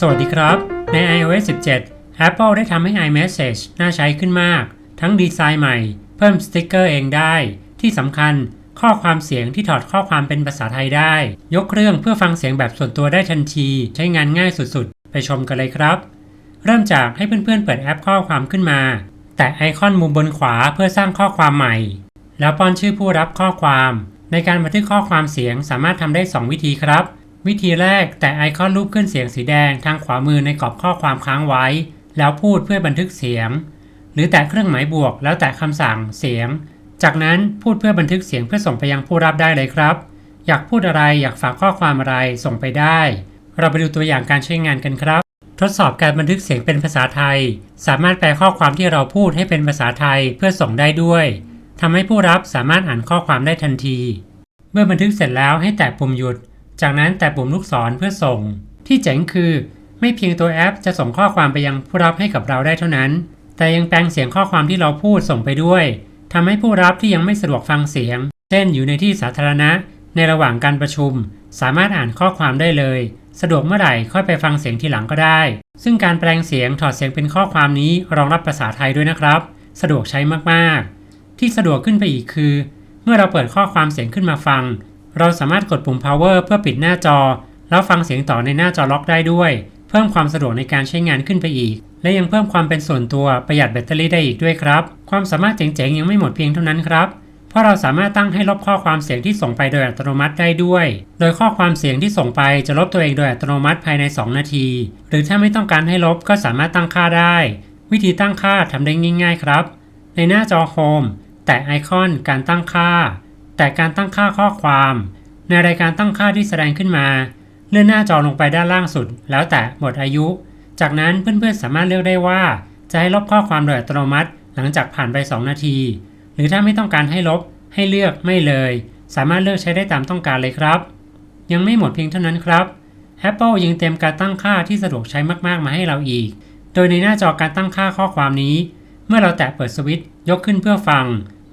สวัสดีครับ ใน iOS 17 Apple ได้ทำให้ iMessage น่าใช้ขึ้นมาก ทั้งดีไซน์ใหม่ เพิ่มสติกเกอร์เองได้ ที่สำคัญข้อความเสียงที่ถอดข้อความเป็นภาษาไทยได้ ยกเครื่องเพื่อฟังเสียงแบบส่วนตัวได้ทันที ใช้งานง่ายสุดๆ ไปชมกันเลยครับ เริ่มจากให้เพื่อนๆเปิดแอปข้อความขึ้นมา แตะไอคอนมุมบนขวาเพื่อสร้างข้อความใหม่ แล้วป้อนชื่อผู้รับข้อความ ในการบันทึกข้อความเสียงสามารถทำได้ 2 วิธีครับ วิธีแรกแตะไอคอนรูปขึ้นเสียงสีแดงทางขวามือในกรอบข้อความค้างไว้ แล้วพูดเพื่อบันทึกเสียง หรือแตะเครื่องหมายบวก แล้วแตะคำสั่งเสียง จากนั้นพูดเพื่อบันทึกเสียงเพื่อส่งไปยังผู้รับได้เลยครับ อยากพูดอะไรอยากฝากข้อความอะไรส่งไปได้ เราไปดูตัวอย่างการใช้งานกันครับ ทดสอบการบันทึกเสียงเป็นภาษาไทย สามารถแปลข้อความที่เราพูดให้เป็นภาษาไทยเพื่อส่งได้ด้วยทำให้ผู้รับสามารถอ่านข้อความได้ทันที เมื่อบันทึกเสร็จแล้วให้แตะปุ่มหยุด จากนั้นแตะปุ่มลูกศรเพื่อส่ง ที่เจ๋งคือ ไม่เพียงตัวแอปจะส่งข้อความไปยังผู้รับให้กับเราได้เท่านั้น แต่ยังแปลงเสียงข้อความที่เราพูดส่งไปด้วยทำให้ผู้รับที่ยังไม่สะดวกฟังเสียง เช่นอยู่ในที่สาธารณะ ในระหว่างการประชุม สามารถอ่านข้อความได้เลย สะดวกเมื่อไหร่ค่อยไปฟังเสียงทีหลังก็ได้ ซึ่งการแปลงเสียงถอดเสียงเป็นข้อความนี้รองรับภาษาไทยด้วยนะครับ สะดวกใช้มากๆ ที่สะดวกขึ้นไปอีกคือ เมื่อเราเปิดข้อความเสียงขึ้นมาฟัง เราสามารถกดปุ่ม power เพื่อปิดหน้าจอ แล้วฟังเสียงต่อในหน้าจอล็อกได้ด้วย เพิ่มความสะดวกในการใช้งานขึ้นไปอีก และยังเพิ่มความเป็นส่วนตัวประหยัดแบตเตอรี่ได้อีกด้วยครับ ความสามารถเจ๋งๆยังไม่หมดเพียงเท่านั้นครับเพราะเราสามารถตั้งให้ลบข้อความเสียงที่ส่งไปโดยอัตโนมัติได้ด้วย โดยข้อความเสียงที่ส่งไปจะลบตัวเองโดยอัตโนมัติภายใน 2 นาที หรือถ้าไม่ต้องการให้ลบก็สามารถตั้งค่าได้ วิธีตั้งค่าทำได้ง่าย ๆ ครับ ในหน้าจอโฮมแตะไอคอนการตั้งค่า แตะการตั้งค่าข้อความ ในรายการตั้งค่าที่แสดงขึ้นมา เลื่อนหน้าจอลงไปด้านล่างสุด แล้วแตะหมดอายุ จากนั้นเพื่อนๆสามารถเลือกได้ว่า จะให้ลบข้อความโดยอัตโนมัติ หลังจากผ่านไป 2 นาที หรือถ้าไม่ต้องการให้ลบให้เลือกไม่เลย สามารถเลือกใช้ได้ตามต้องการเลยครับ ยังไม่หมดเพียงเท่านั้นครับ Apple ยังเต็มการตั้งค่าที่สะดวกใช้มากๆมาให้เราอีก โดยในหน้าจอการตั้งค่าข้อความนี้ เมื่อเราแตะเปิดสวิตช์ยกขึ้นเพื่อฟัง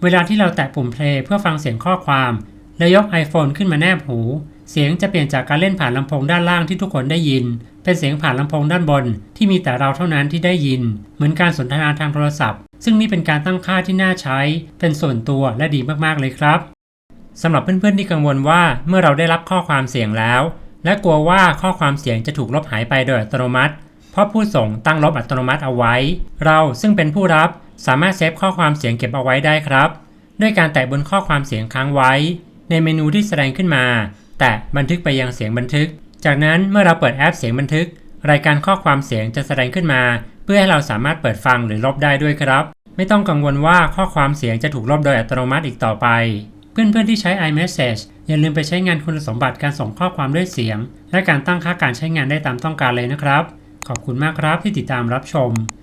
เวลาที่เราแตะปุ่ม play เพื่อฟังเสียงข้อความ และยก iPhone ขึ้นมาแนบหู เสียงจะเปลี่ยนจากการเล่นผ่านลำโพงด้านล่างที่ทุกคนได้ยิน เป็นเสียงผ่านลำโพงด้านบน ที่มีแต่เราเท่านั้นที่ได้ยิน เหมือนการสนทนาทางโทรศัพท์ ซึ่งนี่เป็นการตั้งค่าที่น่าใช้ เป็นส่วนตัวและดีมากๆเลยครับสำหรับเพื่อนๆที่กังวลว่าเมื่อเราได้รับข้อความเสียงแล้ว และกลัวว่าข้อความเสียงจะถูกลบหายไปโดยอัตโนมัติ เพราะผู้ส่งตั้งลบอัตโนมัติเอาไว้ เราซึ่งเป็นผู้รับ สามารถเซฟข้อความเสียงเก็บเอาไว้ได้ครับ ด้วยการแตะบนข้อความเสียงค้างไว้ ในเมนูที่แสดงขึ้นมา แตะบันทึกไปยังเสียงบันทึก จากนั้นเมื่อเราเปิดแอปเสียงบันทึก รายการข้อความเสียงจะแสดงขึ้นมา เพื่อให้เราสามารถเปิดฟังหรือลบได้ด้วยครับ ไม่ต้องกังวลว่าข้อความเสียงจะถูกลบโดยอัตโนมัติอีกต่อไป เพื่อนๆที่ใช้ iMessage อย่าลืมไปใช้งานคุณสมบัติการส่งข้อความด้วยเสียง และการตั้งค่าการใช้งานได้ตามต้องการเลยนะครับ ขอบคุณมากครับที่ติดตามรับชม